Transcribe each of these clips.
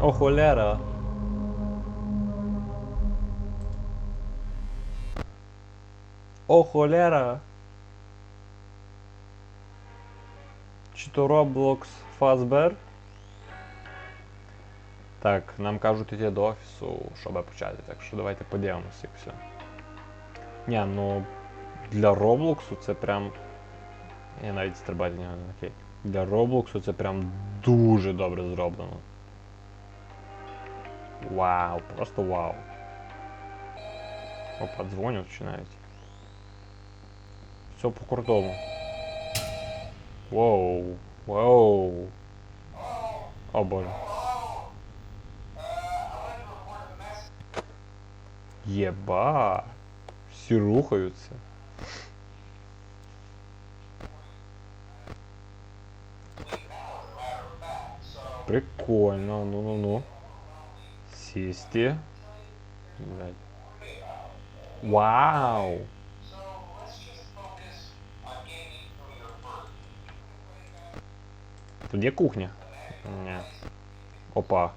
О, холера. О, холера. Чи то Roblox Fazbear? Так, нам кажуть йти до офісу, щоб почати, так що давайте подивимося, як все. Ні, ну для Роблоксу це прям. Я навіть стрибати не окей. Для Роблоксу це прям дуже добре зроблено. Вау, просто вау. Опа, дзвоню починають. Все по крутому. Воу, воу. О боже. Єба. Всі рухаються. Прикольно, ну-ну-ну. Сісти. Вау! Тут є кухня? Ні. Опа.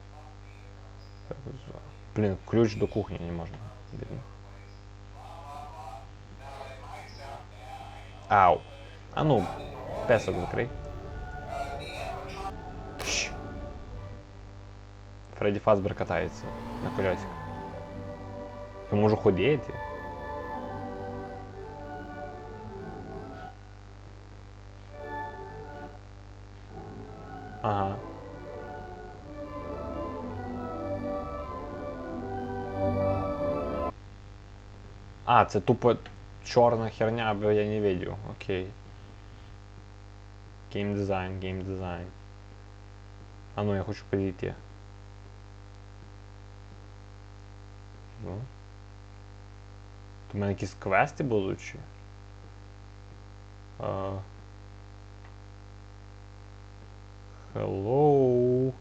Блін, ключ до кухні не можна. Бідно. Ау. А ну, песок закрий. Фредді Фазбер катається на колесиках. Я можу ходити. Ага. А, це тупо чорна херня, бо я не видел. Окей. Гейм дизайн, гейм дизайн. А ну я хочу перейти. Ну. В мене якісь квести будуть чи? А... Hello.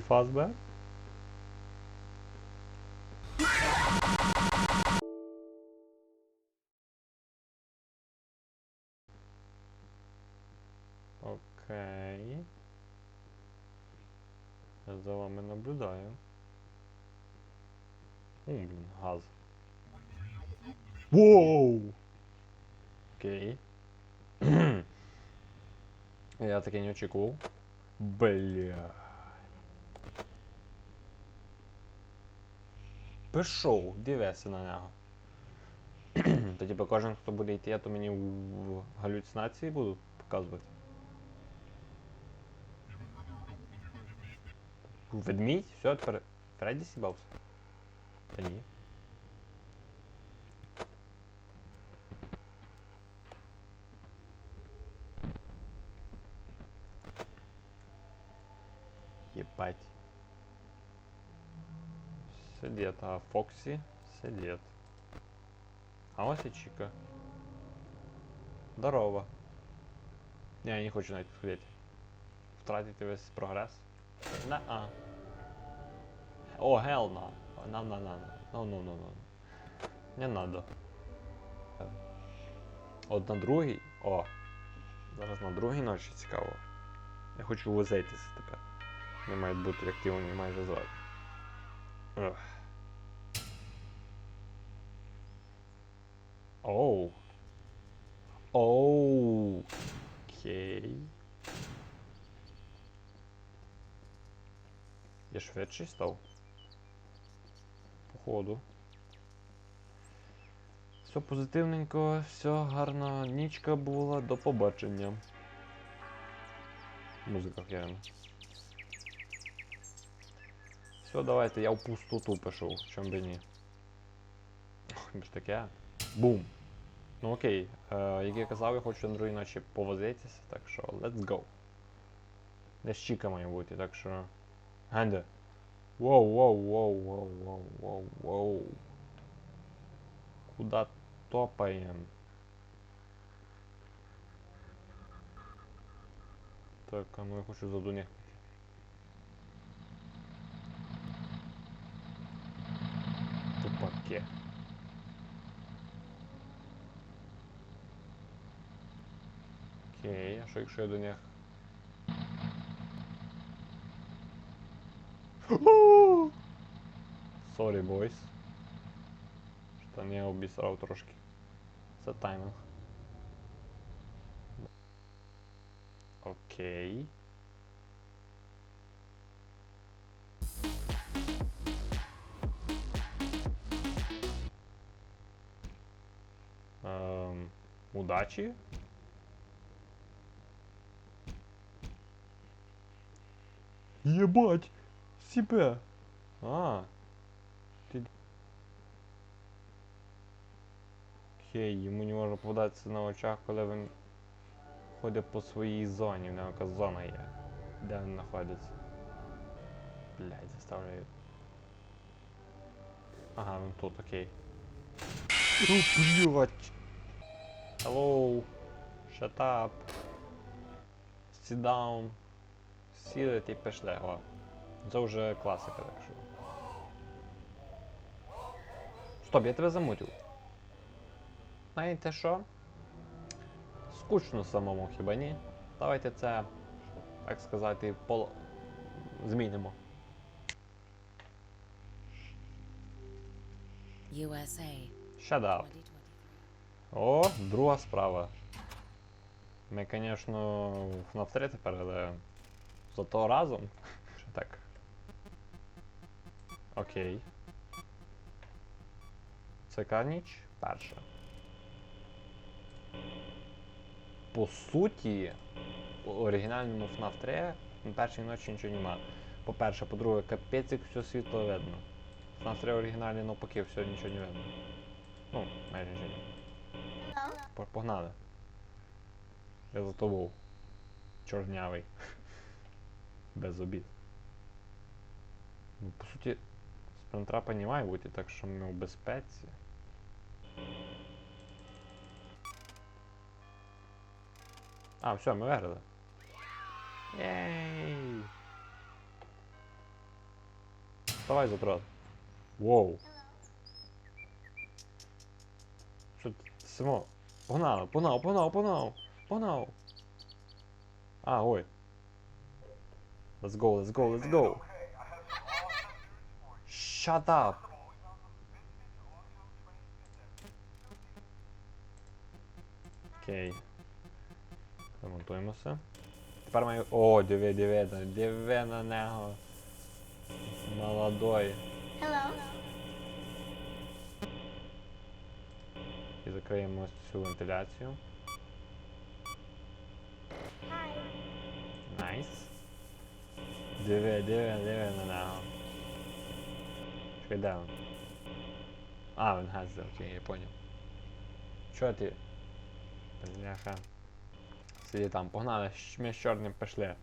Фазбер? Окей. Я за вами наблюдаю. О, блін, газ. Воу! Окей. Я таки не очікував. Бля. Пішов, дивися на нього. то типу кожен, хто буде йти, то мені в галюцинації буду показувати. Ведмідь? Все, тепер Фредді сібався? Та ні. Ебать. Сидит, а Фокси сидит. А ось і Чика. Здорово. Не, я не хочу навіть підходити. Втратити весь прогрес. На а. О, hell no. На на на. Ну ну ну ну. Не надо. От на другій. О. Зараз на другій ночі цікаво. Я хочу возитися тепер. Вони мають бути активні майже зразу. Ugh. Оу. Оу. Окей. Я швидший став. Походу. Все позитивненько, все гарно. Нічка була, до побачення. Музика херена. Все, давайте, я в пустоту пішов, чом би ні. Бо ж таке. Бум. Ну окей, е, як я казав, я хочу на другій повозитися, так що let's go. Десь чіка має бути, так що. Генде. Воу, воу, воу, воу, воу, воу, воу. Куда топаем? Так, а ну я хочу за Дуня. Тупаке. Окей, а що якщо я до них Sorry, boys. Що не обісрав трошки. Це таймінг. Окей. Ем, удачі. Єбать! Себе! А. Ти... Окей, йому не може попадатися на очах, коли він ходить по своїй зоні, в нього якась зона є. Де він знаходиться? Блять, заставляю. Ага, він тут, окей. О, блять! Hello! Shut up! Sit down! Сіли і пішли, о. Це вже класика, так що. Стоп, я тебе замутив. Знаєте що? Скучно самому хіба ні? Давайте це, так сказати, пол... змінимо. USA. Shut up. О, друга справа. Ми, звісно, 3 тепер, але зато разом. Окей. Це ніч? Перша. По суті, у оригінальному FNAF 3 на першій ночі нічого нема. По-перше, по-друге, капець як все світло видно. FNAF 3 оригіналі навпаки, все нічого не видно. Ну, майже нічого не видно. Погнали. Я за тобою. Чорнявий. Без обід. Ну, по суті, спринтрапа не має бути, так що ми у безпеці. А, все, ми виграли. Єй! Давай затрат. Воу. Що Симо? Погнали, погнав, погнав, погнав, погнав. А, ой. Let's go, let's go, let's go. Shut up. Окей. Ремонтуємося. Тепер маю. О, диви, диви, да- диви на нього. Молодой. Hello. І закриємо ось цю вентиляцію. Hi. Найс. Диви, диви, диви на нього. Чекай, де він? А, він газде, окей, я понял. Чо ти? Бляха. Сиди там, погнали, ми з чорним пішли.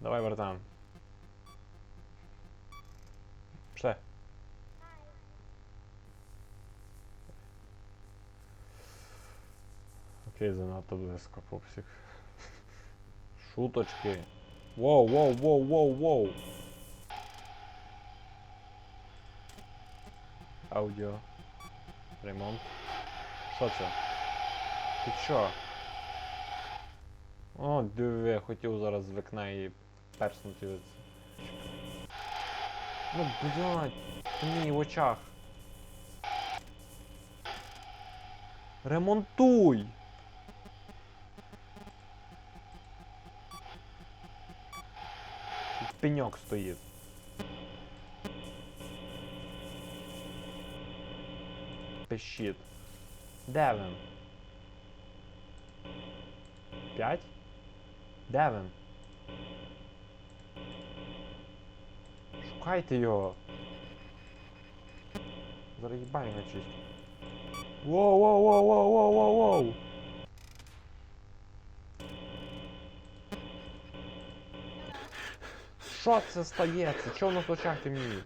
Давай, братан. Пішли. Окей, занадто близько, пупсик. Шуточки. Воу, воу, воу, воу, воу. Аудіо. Ремонт. Що це? Ти чо? О, диви, хотів зараз з вікна і перснути. Ну, блядь, ти мені в очах. Ремонтуй! Пеньок стоїть. Пищит. Де він? П'ять? Де він? Шукайте його. Зараз їбай його чисть. Воу, воу, воу, воу, воу, воу, воу. Що це стається? Чого в нас в очах темніє?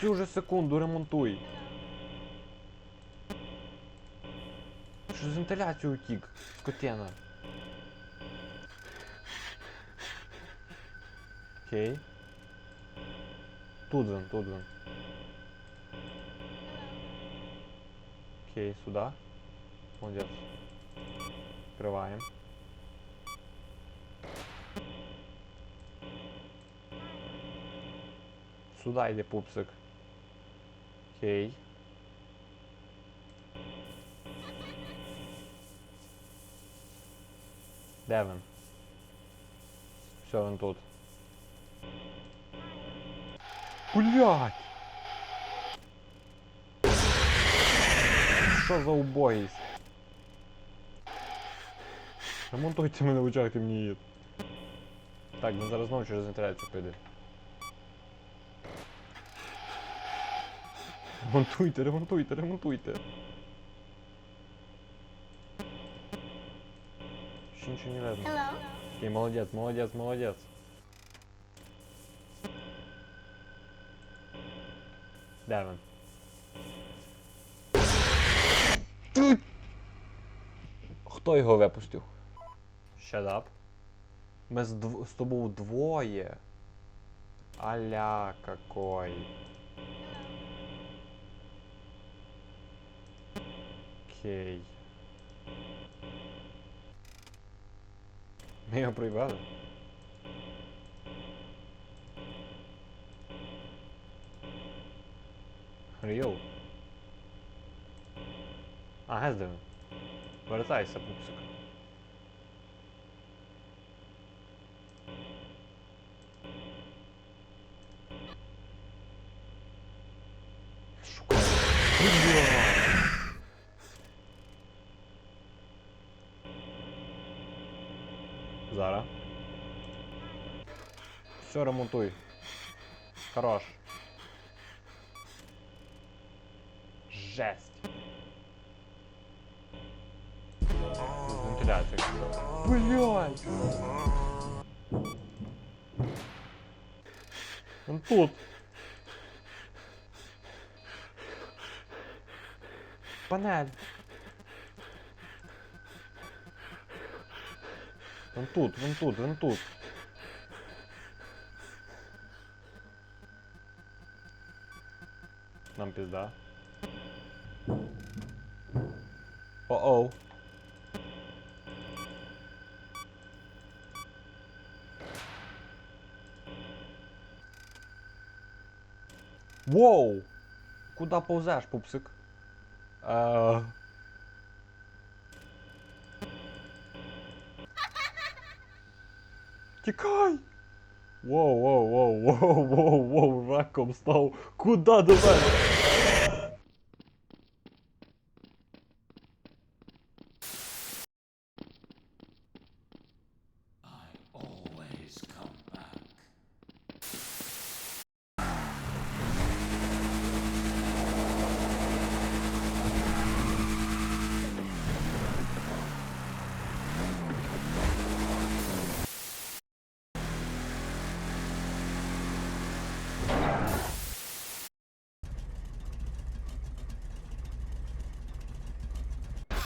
Цю же секунду ремонтуй. Що з вентиляцію утік, скотина. Окей. Тут він, тут він. Окей, сюди. Молодець. Відкриваємо. Сюди йде пупсик. Окей. Де він? Все, він тут. Блять! Що за убогість? Ремонтуйте мене в очах темніє. Так, він зараз знову через вентиляцію піде. Ремонтуйте, ремонтуйте, ремонтуйте. Ще нічого не видно. Hello. Окей, молодець, молодець, молодець. Де він? Хто його випустив? Shut up. Ми з, дв... з тобою двоє. Аля какой. Окей. Ми його привели. Ріл. А, Гезден. Вертайся, пупсик. Шукай. Все, ремонтуй. Хорош. Жесть. Вентиляція. Блять. Он тут. Панель. Вон тут, вон тут, вон тут. Нам пизда. О-оу. Воу! Куда повзеш, пупсик? Е... Тікай! Воу, воу, воу, воу, воу, воу, раком став. Куда до мене?